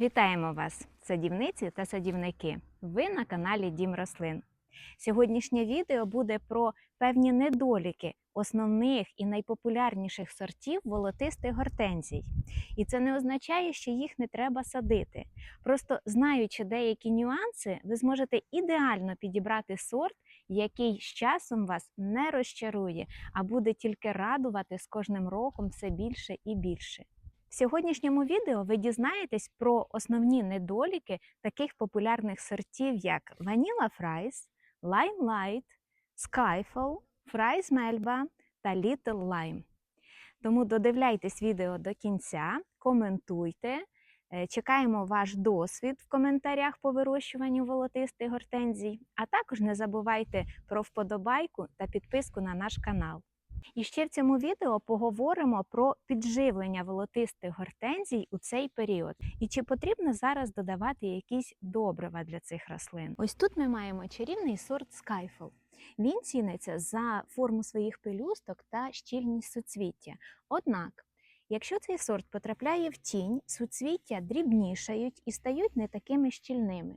Вітаємо вас, садівниці та садівники. Ви на каналі Дім Рослин. Сьогоднішнє відео буде про певні недоліки основних і найпопулярніших сортів волотистих гортензій. І це не означає, що їх не треба садити. Просто знаючи деякі нюанси, ви зможете ідеально підібрати сорт, який з часом вас не розчарує, а буде тільки радувати з кожним роком все більше і більше. В сьогоднішньому відео ви дізнаєтесь про основні недоліки таких популярних сортів, як Vanilla Fries, Limelight, Skyfall, Fries Melba та Little Lime. Тому додивляйтесь відео до кінця, коментуйте, е, чекаємо ваш досвід в коментарях по вирощуванню волотистих гортензій, а також не забувайте про вподобайку та підписку на наш канал. І ще в цьому відео поговоримо про підживлення волотистих гортензій у цей період. І чи потрібно зараз додавати якісь добрива для цих рослин? Ось тут ми маємо чарівний сорт Skyfall. Він ціниться за форму своїх пелюсток та щільність суцвіття. Однак, якщо цей сорт потрапляє в тінь, суцвіття дрібнішають і стають не такими щільними.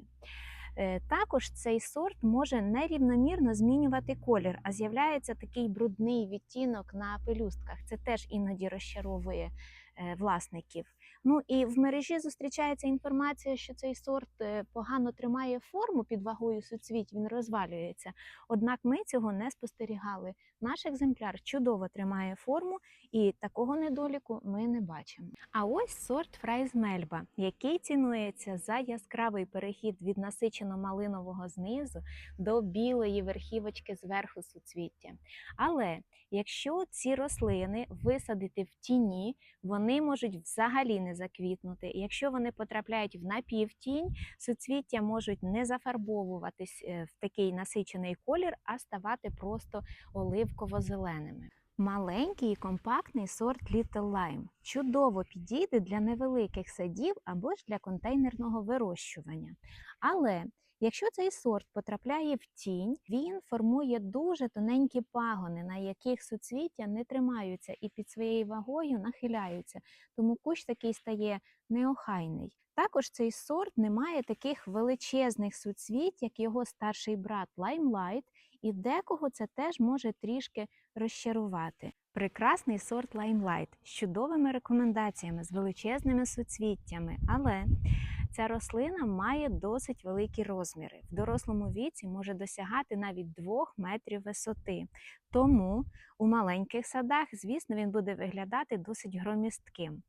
Е, Також цей сорт може нерівномірно змінювати колір, а з'являється такий брудний відтінок на пелюстках. Це теж іноді розчаровує е, власників. Ну і в мережі зустрічається інформація, що цей сорт е, погано тримає форму під вагою суцвіть, він розвалюється. Однак ми цього не спостерігали. Наш екземпляр чудово тримає форму, і такого недоліку ми не бачимо. А ось сорт Фрайз Мельба, який цінується за яскравий перехід від насичено-малинового знизу до білої верхівочки зверху суцвіття. Але якщо ці рослини висадити в тіні, вони можуть взагалі не заквітнути. Якщо вони потрапляють в напівтінь, суцвіття можуть не зафарбовуватись е, в такий насичений колір, а ставати просто оливково-зеленими. Маленький і компактний сорт Little Lime чудово підійде для невеликих садів або ж для контейнерного вирощування. Але якщо цей сорт потрапляє в тінь, він формує дуже тоненькі пагони, на яких суцвіття не тримаються і під своєю вагою нахиляються. Тому кущ такий стає неохайний. Також цей сорт не має таких величезних суцвіть, як його старший брат Limelight, і декого це теж може трішки розчарувати. Прекрасний сорт Limelight з чудовими рекомендаціями, з величезними суцвіттями, але ця рослина має досить великі розміри. В дорослому віці може досягати навіть 2 метрів висоти. Тому у маленьких садах, звісно, він буде виглядати досить громістким.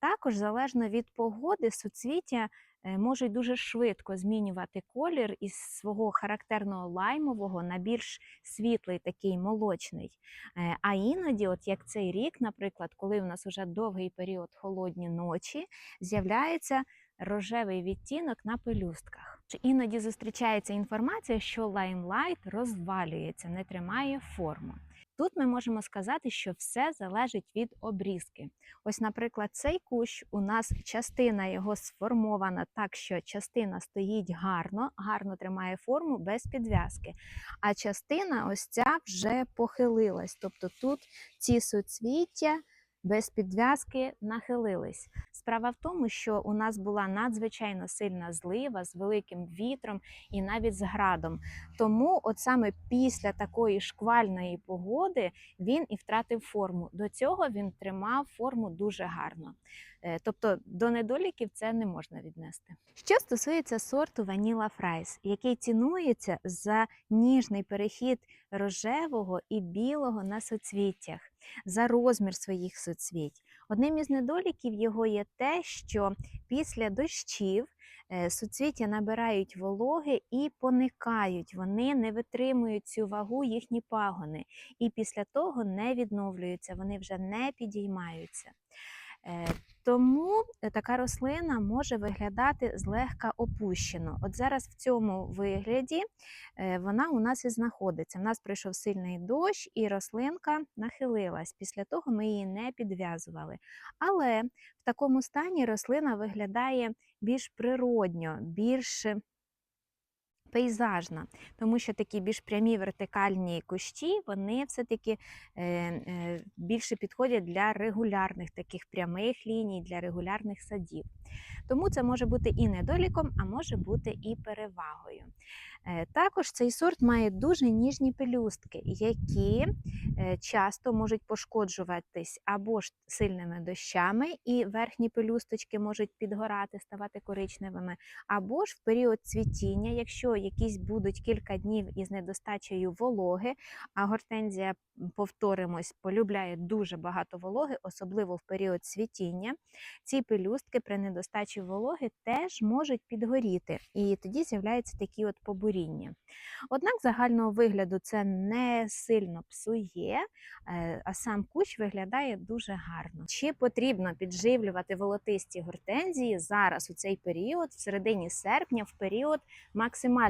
Також, залежно від погоди, суцвіття е, можуть дуже швидко змінювати колір із свого характерного лаймового на більш світлий, такий молочний. Е, А іноді, от як цей рік, наприклад, коли у нас вже довгий період холодні ночі, з'являється рожевий відтінок на пелюстках. Іноді зустрічається інформація, що лаймлайт розвалюється, не тримає форму. Тут ми можемо сказати, що все залежить від обрізки. Ось, наприклад, цей кущ у нас частина його сформована так, що частина стоїть гарно, гарно тримає форму без підв'язки. А частина ось ця вже похилилась. Тобто тут ці суцвіття без підв'язки нахилились. Справа в тому, що у нас була надзвичайно сильна злива з великим вітром і навіть з градом. Тому, от саме після такої шквальної погоди він і втратив форму. До цього він тримав форму дуже гарно. Е, Тобто до недоліків це не можна віднести. Що стосується сорту Vanilla Fries, який цінується за ніжний перехід рожевого і білого на соцвіттях, за розмір своїх соцвіть. Одним із недоліків його є те, що після дощів соцвіття набирають вологи і поникають. Вони не витримують цю вагу їхні пагони, і після того не відновлюються, вони вже не підіймаються. Е, Тому е, така рослина може виглядати злегка опущено. От зараз в цьому вигляді е, вона у нас і знаходиться. У нас прийшов сильний дощ, і рослинка нахилилась. Після того ми її не підв'язували. Але в такому стані рослина виглядає більш природньо, більш пейзажна, тому що такі більш прямі вертикальні кущі, вони все-таки е, е, більше підходять для регулярних таких прямих ліній, для регулярних садів. Тому це може бути і недоліком, а може бути і перевагою. Е, Також цей сорт має дуже ніжні пелюстки, які часто можуть пошкоджуватись або ж сильними дощами, і верхні пелюсточки можуть підгорати, ставати коричневими, або ж в період цвітіння, якщо якісь будуть кілька днів із недостачею вологи, а гортензія, повторимось, полюбляє дуже багато вологи, особливо в період цвітіння. Ці пелюстки при недостачі вологи теж можуть підгоріти, і тоді з'являються такі от побуріння. Однак загального вигляду це не сильно псує, е, а сам кущ виглядає дуже гарно. Чи потрібно підживлювати волотисті гортензії зараз у цей період, в середині серпня, в період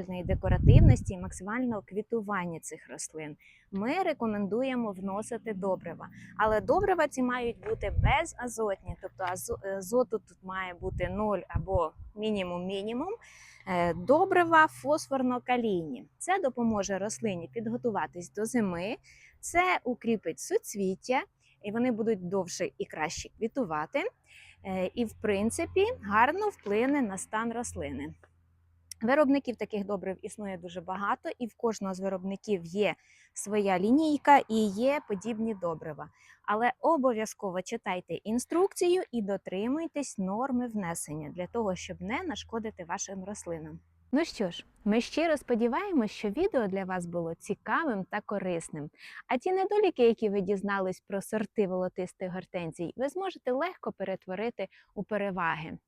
максимальної декоративності і максимального квітування цих рослин? Ми рекомендуємо вносити добрива, але добрива ці мають бути безазотні, тобто азоту тут має бути 0 або мінімум-мінімум. Е, Добрива фосфорно-калійні. Це допоможе рослині підготуватись до зими, це укріпить суцвіття, і вони будуть довше і краще квітувати. Е, І, в принципі, гарно вплине на стан рослини. Виробників таких добрив існує дуже багато, і в кожного з виробників є своя лінійка і є подібні добрива. Але обов'язково читайте інструкцію і дотримуйтесь норми внесення для того, щоб не нашкодити вашим рослинам. Ну що ж, ми щиро сподіваємось, що відео для вас було цікавим та корисним. А ті недоліки, які ви дізнались про сорти волотистих гортензій, ви зможете легко перетворити у переваги.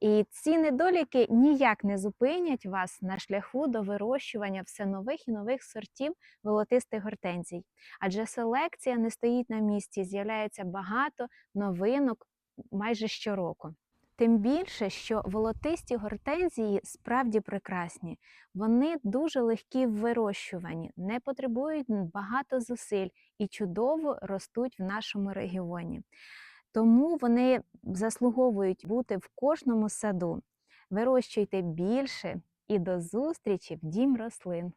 І ці недоліки ніяк не зупинять вас на шляху до вирощування все нових і нових сортів волотистих гортензій. Адже селекція не стоїть на місці, з'являється багато новинок майже щороку. Тим більше, що волотисті гортензії справді прекрасні. Вони дуже легкі в вирощуванні, не потребують багато зусиль і чудово ростуть в нашому регіоні. Тому вони заслуговують бути в кожному саду. Вирощуйте більше і до зустрічі в дім рослин.